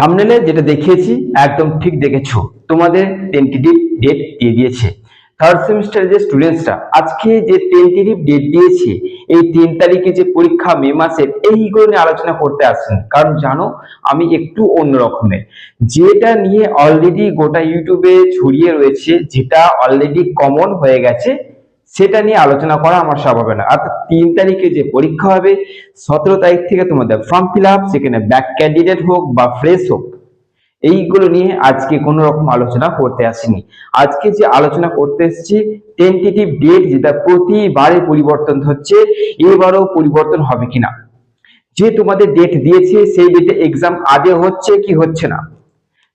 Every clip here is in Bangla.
থামনেলে যেটা দেখিয়েছি, একদম ঠিক দেখেছ। তোমাদের টেন্টেটিভ ডেট দিয়ে দিয়েছে। থার্ড সেমিস্টারের যে স্টুডেন্টসরা আজকে যে টেন্টেটিভ ডেট দিয়েছে, এই তিন তারিখে যে পরীক্ষা, মে মাসের এইগুলো নিয়ে আলোচনা করতে আসছেন। কারণ জানো, আমি একটু অন্য রকমের। যেটা নিয়ে অলরেডি গোটা ইউটিউবে ছড়িয়ে রয়েছে, যেটা অলরেডি কমন হয়ে গেছে সেটা নিয়ে আলোচনা করা আমার সব হবে না অর্থাৎ তিন তারিখে যে পরীক্ষা হবে, সতেরো তারিখ থেকে তোমাদের ফর্ম ফিল আপ সেখানে ব্যাক ক্যান্ডিডেট হোক বা ফ্রেশ হোক, এইগুলো নিয়ে আজকে কোনো রকম আলোচনা করতে আসিনি। আজকে যে আলোচনা করতে এসেছি টেন্টেটিভ ডেট যেটা প্রতিবারে পরিবর্তন হচ্ছে, এবারও পরিবর্তন হবে কিনা? যে তোমাদের ডেট দিয়েছে, সেই ডেটে এক্সাম আগে হচ্ছে কি হচ্ছে না?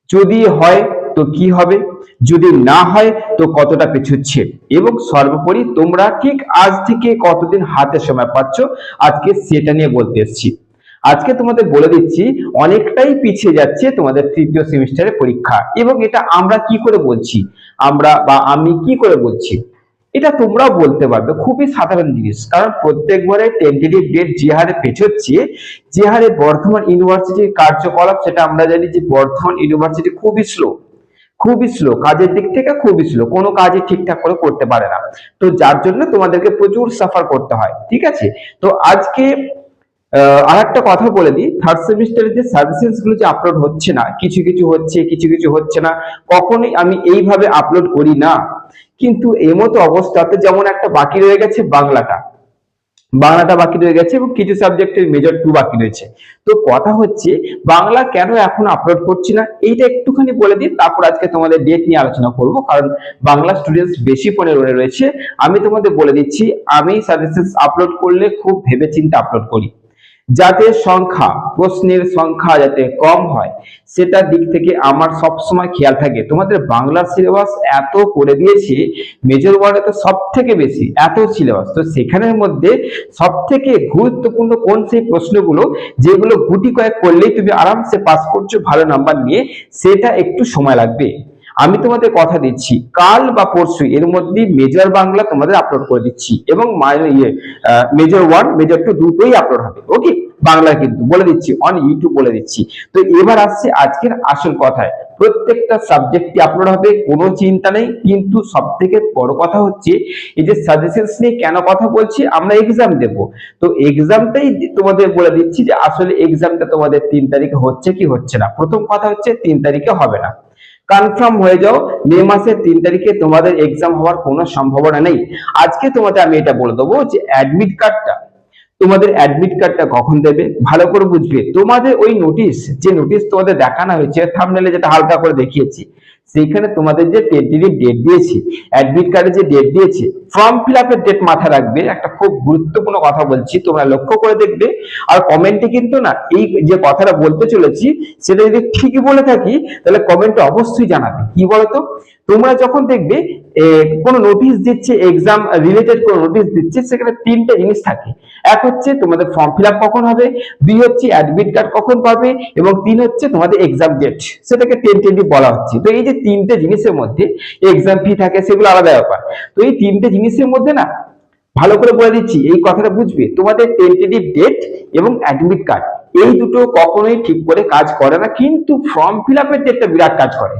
যদি হয় তো কি হবে? যদি না হয়, তো কতটা পেছুচ্ছে? এবং সর্বোপরি তোমরা ঠিক আজ থেকে কতদিন হাতে সময় পাচ্ছ? আজকে সেটা নিয়ে বলতে এসেছি। আজকে তোমাদের বলে দিচ্ছি, অনেকটাই পিছিয়ে যাচ্ছে তোমাদের তৃতীয় সেমিস্টারের পরীক্ষা। এবং এটা আমরা কি করে বলছি? আমরা বা আমি কি করে বলছি? এটা তোমরাও বলতে পারবে। খুবই সাধারণ জিনিস। কারণ প্রত্যেকবারে টেন্টেটিভ ডেট যে হারে পেছোচ্ছে, যে হারে বর্ধমান ইউনিভার্সিটির কার্যকলাপ, সেটা আমরা জানি যে বর্ধমান ইউনিভার্সিটি খুবই স্লো খুবই স্লো কাজের দিক থেকে খুবই স্লো কোনো কাজই ঠিকঠাক করে করতে পারে না। তো যার জন্য তোমাদেরকে প্রচুর সাফার করতে হয়, ঠিক আছে? তো আজকে আর একটা কথা বলে দিই থার্ড সেমিস্টারের যে সাজেশনসগুলো যে আপলোড হচ্ছে না, কিছু কিছু হচ্ছে, কিছু কিছু হচ্ছে না, কখনোই আমি এইভাবে আপলোড করি না। কিন্তু এমতো অবস্থাতে যেমন একটা বাকি রয়ে গেছে বাংলাটা বাংলাটা বাকি রয়ে গেছে এবং কিছু সাবজেক্টের মেজর টু বাকি রয়েছে। তো কথা হচ্ছে, বাংলা কেন এখন আপলোড করছি না? এইটা একটুখানি বলে দিই, তারপর আজকে তোমাদের ডেট নিয়ে আলোচনা করব, কারণ বাংলা স্টুডেন্টস বেশি রয়ে রয়েছে। আমি তোমাদের বলে দিচ্ছি, আমি সাজেশন আপলোড করলে খুব ভেবেচিন্তে আপলোড করি। যাতে সংখ্যা, প্রশ্নের সংখ্যা যাতে কম হয় সেটার দিক থেকে আমার সব সময় খেয়াল থাকে। তোমাদের বাংলার সিলেবাস এত করে দিয়েছে মেজর ওয়ার্ডে তো সব থেকে বেশি, এত সিলেবাস তো সেখানের মধ্যে সব থেকে গুরুত্বপূর্ণ কোন সেই প্রশ্নগুলো, যেগুলো গুটি কয়েক করলেই তুমি আরামসে পাস করছ, ভালো নাম্বার নিয়ে, সেটা একটু সময় লাগবে। আমি তোমাদের কথা দিচ্ছি। কাল বা পরশু এর মধ্যে মেজর বাংলা তোমাদের আপলোড করে দিচ্ছি এবং মেজর ওয়ান মেজর টু দুটোই আপলোড হবে। ওকে বাংলা কিন্তু বলে দিচ্ছি অন ইউটিউব বলে দিচ্ছি। তো এবার আসছে আজকের আসল কথায়। প্রত্যেকটা সাবজেক্টই আপলোড হবে, কোনো চিন্তা নেই। কিন্তু সব থেকে বড় কথা হচ্ছে, এই যে সাজেশনস নিয়ে কেন কথা বলছি, আমরা এক্সাম দেব। তো এক্সামটাই তোমাদের বলে দিচ্ছি যে আসলে এক্সামটা তোমাদের তিন তারিখে হচ্ছে কি হচ্ছে না। প্রথম কথা হচ্ছে তিন তারিখে হবে না। কনফার্ম হয়ে যাও, মে মাসের তিন তারিখে তোমাদের এক্সাম হওয়ার কোনো সম্ভাবনা নেই। আজকে তোমাদের আমি এটা বলে দেবো যে অ্যাডমিট কার্ডটা তোমাদের অ্যাডমিট কার্ডটা কখন দেবে? ভালো করে বুঝবে। তোমাদের ওই নোটিশ যে নোটিশ তোমাদের দেখানো হয়েছে থামনেলে যেটা হালকা করে দেখিয়েছি সেইখানে তোমাদের যে টেন্টেটিভ ডেট দিয়েছে অ্যাডমিট কার্ডে যে ডেট দিয়েছে ফর্ম ফিল আপের ডেট মাথায় রাখবে। একটা খুব গুরুত্বপূর্ণ কথা বলছি, তোমরা লক্ষ্য করে দেখবে। আর কমেন্টে কিন্তু না, এই যে কথাটা বলতে চলেছি, সেটা যদি ঠিকই বলে থাকি, তাহলে কমেন্টে অবশ্যই জানাবে। কি বলতো? তোমরা যখন দেখবে কোনো নোটিশ দিচ্ছে এক্সাম রিলেটেড কোনো নোটিশ দিচ্ছে, সেখানে তিনটে জিনিস থাকে। এক হচ্ছে তোমাদের ফর্ম ফিল কখন হবে, দুই হচ্ছে অ্যাডমিট কার্ড কখন পাবে, এবং তিন হচ্ছে তোমাদের এক্সাম ডেট সেটাকে টেন্টেটিভ বলা হচ্ছে। তো এই যে তিনটে জিনিসের মধ্যে এক্সাম ফি থাকে, সেগুলো আলাদা ব্যাপার। তো এই তিনটে জিনিসের মধ্যে না, ভালো করে বলে দিচ্ছি, এই কথাটা বুঝবে? তোমাদের টেন্টেটিভ ডেট এবং অ্যাডমিট কার্ড এই দুটো কখনোই ঠিক করে কাজ করে না, কিন্তু ফর্ম ফিল আপের ডেটটা বিরাট কাজ করে।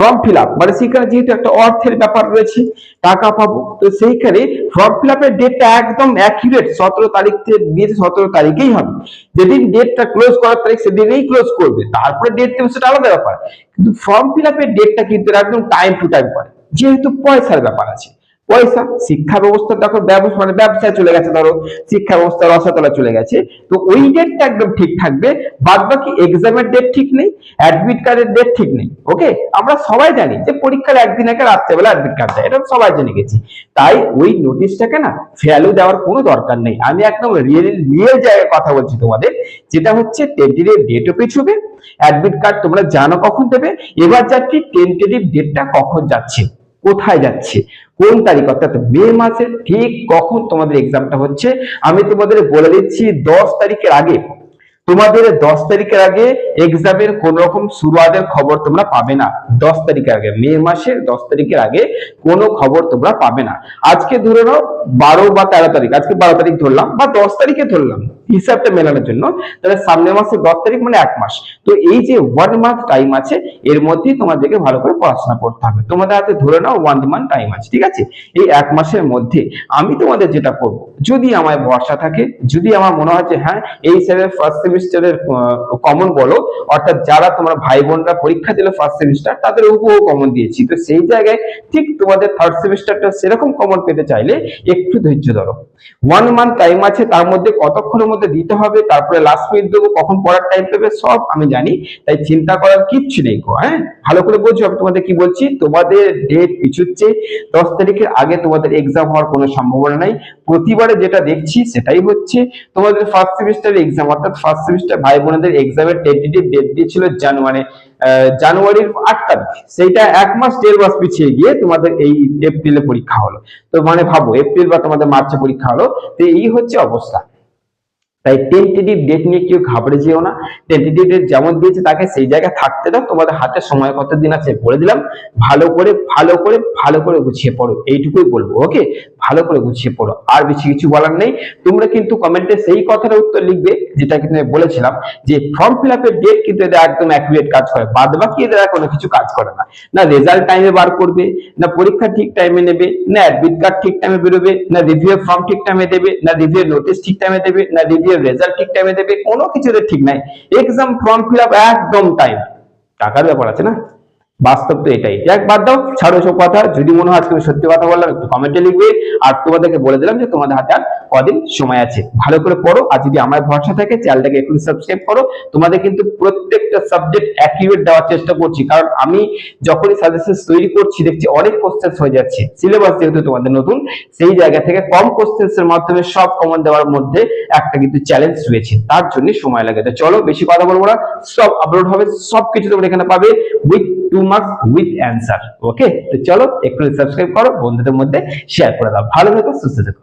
ফর্ম ফিল আপ মানে সেখানে যেহেতু একটা অর্থের ব্যাপার রয়েছে, টাকা পাবো। তো সেইখানে ফর্ম ফিল আপের ডেটটা একদম অ্যাকিউরেট সতেরো তারিখ থেকে বিয়ে সতেরো তারিখেই হবে। যেদিন ডেটটা ক্লোজ করার তারিখ সেদিনেই ক্লোজ করবে। তারপরে ডেট দেবে সেটা আলাদা ব্যাপার। কিন্তু ফর্ম ফিল আপের ডেটটা কিন্তু একদম টাইম টু টাইম করে। যেহেতু পয়সার ব্যাপার আছে। পয়সা, শিক্ষা ব্যবস্থা দেখো ব্যবসা মানে ব্যবসায় চলে গেছে, ধরো, শিক্ষা ব্যবস্থা রসাতলা চলে গেছে। তো ওই ডেটটা একদম ঠিক থাকবে বাদ বাকি এক্সামের ডেট ঠিক নেই অ্যাডমিট কার্ডের ডেট ঠিক নেই ওকে আমরা সবাই জানি যে পরীক্ষার একদিন আগে রাত্রেবেলা অ্যাডমিট কার্ড দেয়, এটা সবাই জেনে গেছি। তাই ওই নোটিশটাকে না ভ্যালু দেওয়ার কোনো দরকার নেই। আমি একদম রিয়েল রিয়েল জায়গায় কথা বলছি তোমাদের, যেটা হচ্ছে টেন্টেটিভ ডেটও পিছুবে অ্যাডমিট কার্ড তোমরা জানো কখন দেবে, এবার যাচ্ছি টেন্টেটিভ ডেটটা কখন যাচ্ছে। কোথায় যাচ্ছে? কোন তারিখ? অর্থাৎ মে মাসের ঠিক কখন তোমাদের এক্সামটা হচ্ছে? আমি তোমাদের বলে দিচ্ছি দশ তারিখের আগে। তোমাদের দশ তারিখের আগে এক্সামের কোন রকম শুরুয়াতের খবর তোমরা পাবে না। দশ তারিখের আগে, মে মাসের দশ তারিখের আগে কোনো খবর তোমরা পাবে না। আজকে ধরে নাও বারো বা তেরো তারিখ, আজকে বারো তারিখ ধরলাম বা দশ তারিখে ধরলাম, হিসাবটা মেলানোর জন্য। তাহলে সামনের মাসের দশ তারিখ মানে এক মাস। তো এই যে ওয়ান মান্থ টাইম আছে, এর মধ্যেই তোমাদেরকে ভালো করে পড়াশোনা করতে হবে। তোমাদের হাতে ধরে নাও ওয়ান মান্থ টাইম আছে, ঠিক আছে? এই এক মাসের মধ্যে আমি তোমাদের যেটা করব, যদি আমার ভরসা থাকে, যদি আমার মনে হয় যে হ্যাঁ এই হিসাবে ফার্স্ট সেমিস্টারের কমন বলো অর্থাৎ যারা তোমরা ভাই বোনরা পরীক্ষা দিলে ফার্স্ট সেমিস্টার তাদের উপও কমন দিয়েছি। তো সেই জায়গায় ঠিক তোমাদের থার্ড সেমিস্টারটা সেরকম কমন পেতে চাইলে একটু ধৈর্য ধরো। ওয়ান মান্থ টাইম আছে, তার মধ্যে কতক্ষণের মধ্যে দিতে হবে, তারপরে লাস্ট মিনিট দেবো, কখন পড়ার টাইম পেবে, সব আমি জানি, তাই চিন্তা করার কিচ্ছু নেই হ্যাঁ? ভালো করে বোঝো, আমি তোমাদের কি বলছি, তোমাদের ডেট পিছুচ্ছে, দশ তারিখের আগে তোমাদের এক্সাম হওয়ার কোনো সম্ভাবনা নাই। প্রতিবারে যেটা দেখছি সেটাই হচ্ছে, তোমাদের ফার্স্ট সেমিস্টারের এক্সাম অর্থাৎ ফার্স্ট সেমিস্টার ভাই বোনেদের এক্সামের টেন্টেটিভ ডেট দিয়েছিল জানুয়ারি জানুয়ারির আট তারিখ। সেইটা এক মাস দেড় মাস পিছিয়ে গিয়ে তোমাদের এই এপ্রিলে পরীক্ষা হলো। তো মানে ভাবো এপ্রিল বা তোমাদের মার্চে পরীক্ষা হলো, তো এই হচ্ছে অবস্থা। তাই টেন্টেটিভ ডেট নিয়ে কেউ ঘাবড়ে যেও না। টেন্টেটিভ ডেট যেমন দিয়েছে তাকে সেই জায়গায় থাকতে দাও। তোমাদের হাতে সময় কত দিন আছে, বলে দিলাম। ভালো করে ভালো করে ভালো করে গুছিয়ে পড়ো। এইটুকুই বলব ওকে ভালো করে গুছিয়ে পড়ো। আর বেশি কিছু বলার নেই। তোমরা কিন্তু কমেন্টে সেই কথার উত্তর লিখবে, যেটা কিন্তু আমি বলেছিলাম, যে ফর্ম ফিল আপের ডেট কিন্তু এদের একদম অ্যাকুরেট কাজ করে। বাদ বাকি এদের কোনো কিছু কাজ করে না। না রেজাল্ট টাইমে বার করবে, না পরীক্ষা ঠিক টাইমে নেবে, না অ্যাডমিট কার্ড ঠিক টাইমে বেরোবে, না রিভিউ ফর্ম ঠিক টাইমে দেবে, না রিভিউ নোটিশ ঠিক টাইমে দেবে, না রিভিউ রেজাল্ট ঠিক টাইমে দেবে, কোনো কিছুতে ঠিক নাই। এক্সাম ফর্ম ফিল আপ একদম টাইম টাকার ব্যাপার আছে না? বাস্তব তো এটাই। যাক, বাদ দাও, ছাড়ো সব কথা। যদি মনে হয় আমি সত্যি কথা বললাম, একটু কমেন্টে লিখবে। আর তোমাদেরকে বলে দিলাম যে তোমাদের হাতে আর কদিন সময় আছে। ভালো করে পড়ো, আর যদি আমার ভরসা থাকে, চ্যানেলটাকে একটু সাবস্ক্রাইব করো। তোমাদের কিন্তু প্রত্যেকটা সাবজেক্ট অ্যাকিউরেট দেওয়ার চেষ্টা করছি। কারণ আমি যখনই সাজেশন তৈরি করছি, দেখছি অনেক কোশ্চেন হয়ে যাচ্ছে। সিলেবাস যেহেতু তোমাদের নতুন, সেই জায়গা থেকে কম কোশ্চেন্স এর মাধ্যমে সব কমন দেওয়ার মধ্যে একটা কিন্তু চ্যালেঞ্জ রয়েছে। তার জন্য সময় লাগে। তো চলো, বেশি কথা বলব না। সব আপলোড হবে, সবকিছু তোমরা এখানে পাবে। With two marks with answer okay তো চলো, একটু সাবস্ক্রাইব করো, বন্ধুদের মধ্যে শেয়ার করে দাও। ভালো থেকো, সুস্থ থেকো।